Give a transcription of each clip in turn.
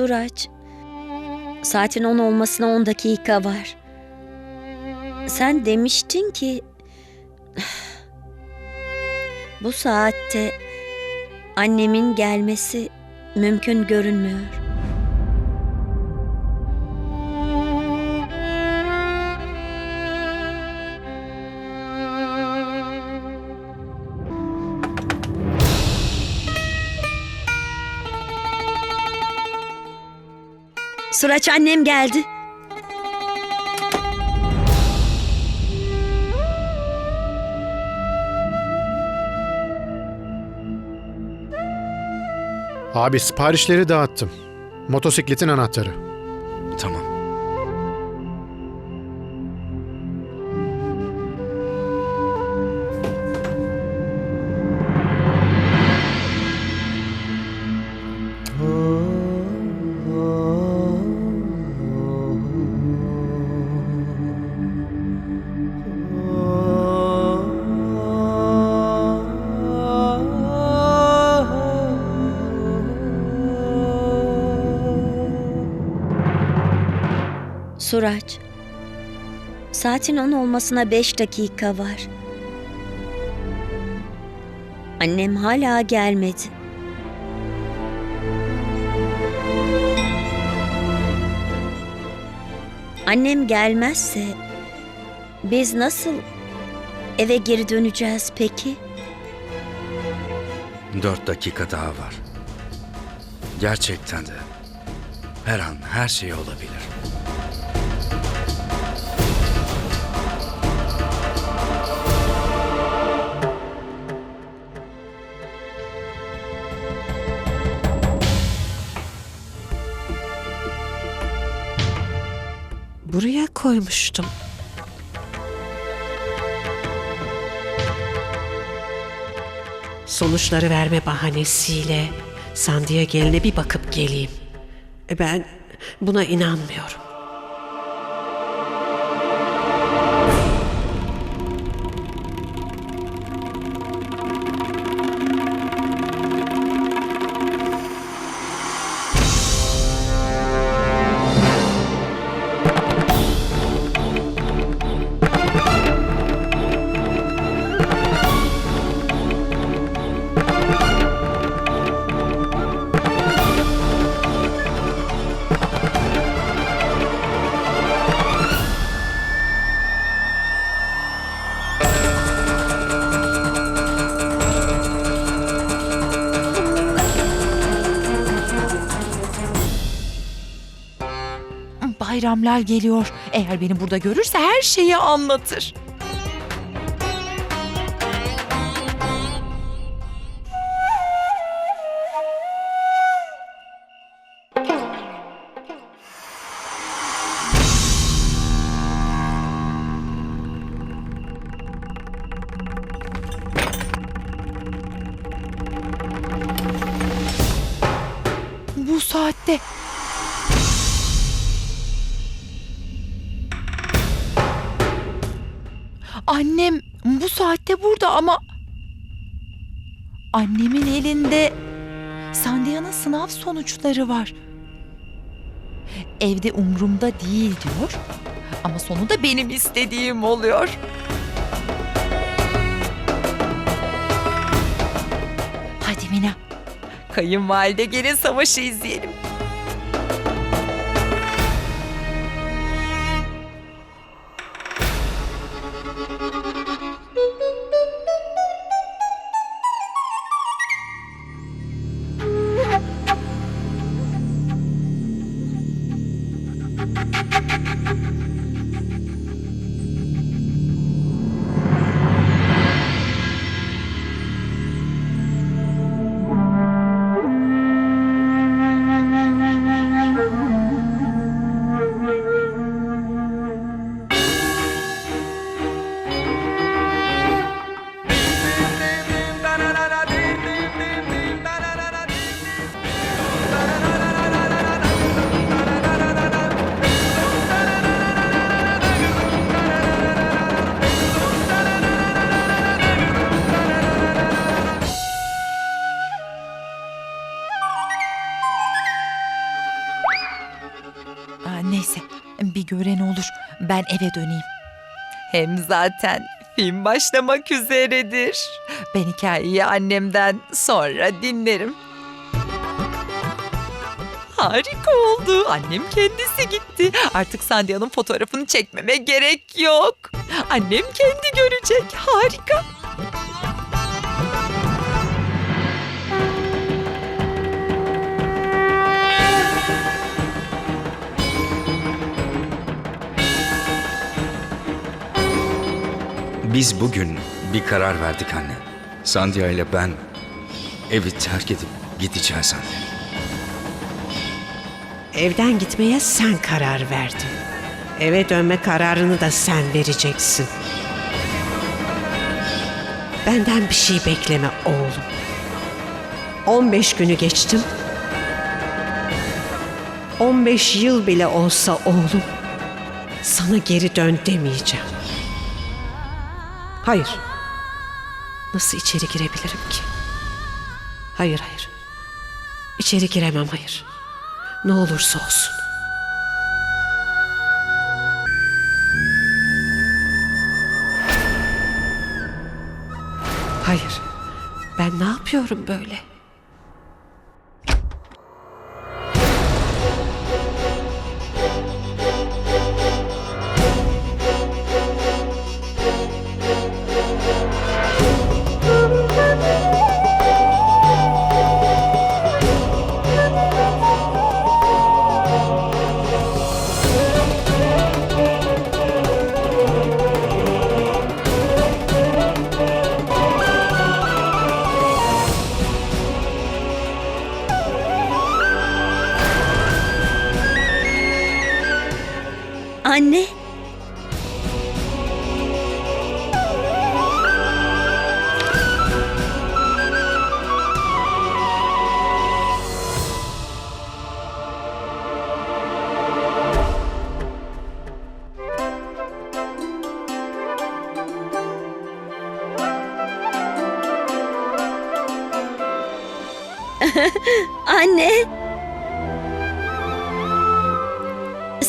Suraç, saatin 10 olmasına 10 dakika var. Sen demiştin ki bu saatte annemin gelmesi mümkün görünmüyor. Suraç annem geldi. Abi siparişleri dağıttım. Motosikletin anahtarı. Suraç, saatin 10 olmasına 5 dakika var. Annem hala gelmedi. Annem gelmezse biz nasıl eve geri döneceğiz peki? Dört dakika daha var. Gerçekten de her an her şey olabilir. Buraya koymuştum. Sonuçları verme bahanesiyle Sandi'ye geline bir bakıp geleyim. E Ben buna inanmıyorum. Bayramlar geliyor. Eğer beni burada görürse her şeyi anlatır. Bu saatte Annem bu saatte burada ama annemin elinde Sandiya'nın sınav sonuçları var. Evde umrumda değil diyor ama sonunda benim istediğim oluyor. Hadi Mina. Kayınvalide gelin savaşı izleyelim. Ben eve döneyim. Hem zaten film başlamak üzeredir. Ben hikayeyi annemden sonra dinlerim. Harika oldu. Annem kendisi gitti. Artık Sandia'nın fotoğrafını çekmeme gerek yok. Annem kendi görecek. Harika. Biz bugün bir karar verdik anne. Sandia ile ben evi terk edip gideceğiz anne. Evden gitmeye sen karar verdin. Eve dönme kararını da sen vereceksin. Benden bir şey bekleme oğlum. 15 günü geçtim. 15 yıl bile olsa oğlum sana geri dön demeyeceğim. Hayır. Nasıl içeri girebilirim ki? Hayır hayır. İçeri giremem hayır. Ne olursa olsun. Hayır. Ben ne yapıyorum böyle?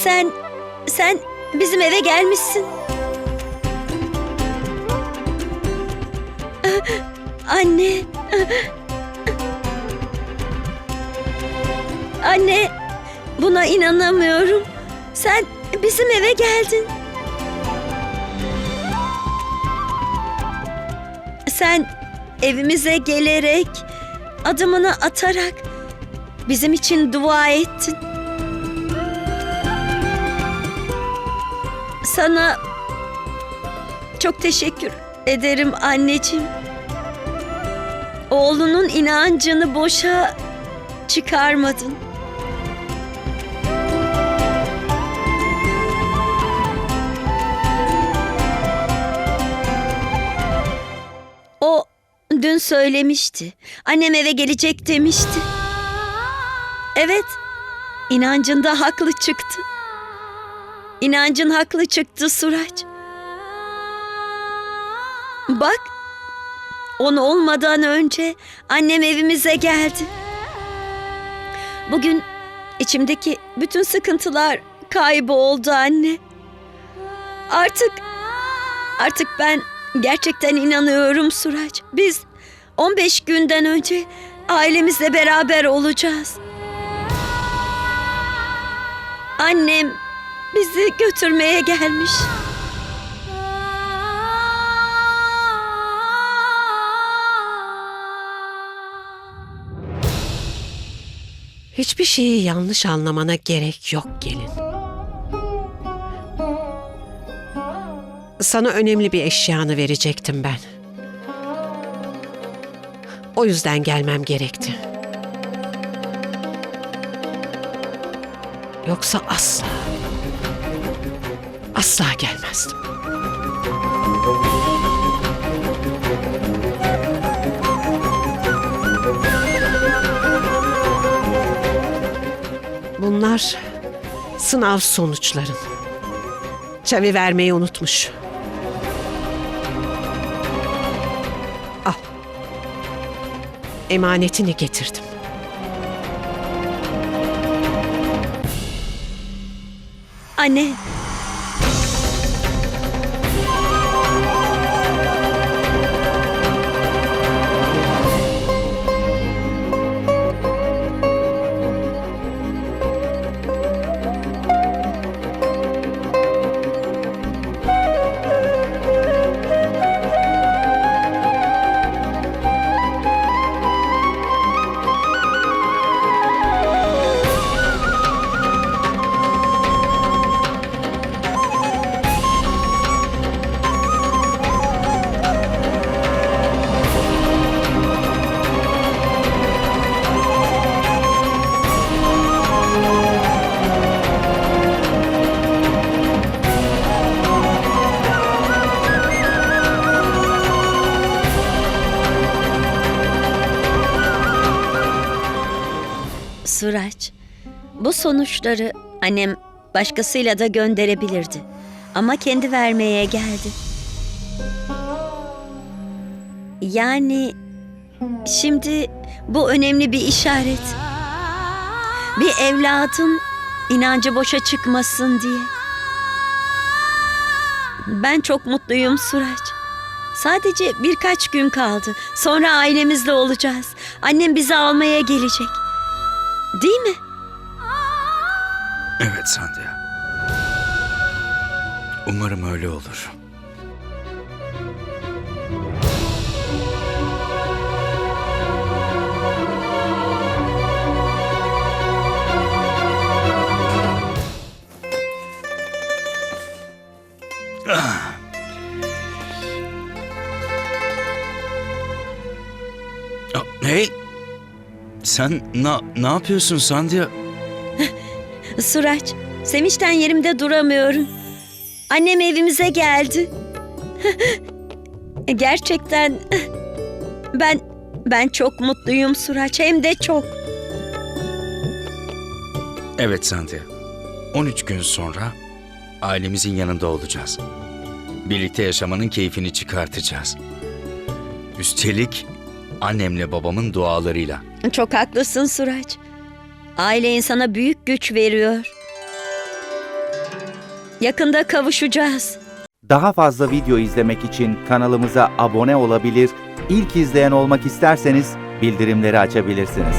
Sen sen bizim eve gelmişsin. Anne. Anne, buna inanamıyorum. Sen bizim eve geldin. Sen evimize gelerek, adımını atarak bizim için dua ettin. Sana çok teşekkür ederim anneciğim. Oğlunun inancını boşa çıkarmadın. O dün söylemişti. Annem eve gelecek demişti. Evet, inancında haklı çıktı. İnancın haklı çıktı Suraç. Bak, onu olmadan önce annem evimize geldi. Bugün içimdeki bütün sıkıntılar kayboldu anne. Artık, artık ben gerçekten inanıyorum Suraç. Biz 15 günden önce ailemizle beraber olacağız. Annem bizi götürmeye gelmiş. Hiçbir şeyi yanlış anlamana gerek yok gelin. Sana önemli bir eşyanı verecektim ben. O yüzden gelmem gerekti. Yoksa asla, asla gelmezdim. Bunlar sınav sonuçların. Çavi vermeyi unutmuş. Al. Emanetini getirdim. Anne. Bu sonuçları annem başkasıyla da gönderebilirdi. Ama kendi vermeye geldi. Yani şimdi bu önemli bir işaret. Bir evladın inancı boşa çıkmasın diye. Ben çok mutluyum Suraç. Sadece birkaç gün kaldı. Sonra ailemizle olacağız. Annem bizi almaya gelecek. Değil mi? Evet Sandhya. Umarım öyle olur. Ah. Ah, Hey! Sen na, ne yapıyorsun Sandhya? Suraç, sevinçten yerimde duramıyorum. Annem evimize geldi. Gerçekten ben ben çok mutluyum Suraç hem de çok. Evet Sandhya. 13 gün sonra ailemizin yanında olacağız. Birlikte yaşamanın keyfini çıkartacağız. Üstelik annemle babamın dualarıyla. Çok haklısın Suraç. Aile insana büyük güç veriyor. Yakında kavuşacağız. Daha fazla video izlemek için kanalımıza abone olabilir, ilk izleyen olmak isterseniz bildirimleri açabilirsiniz.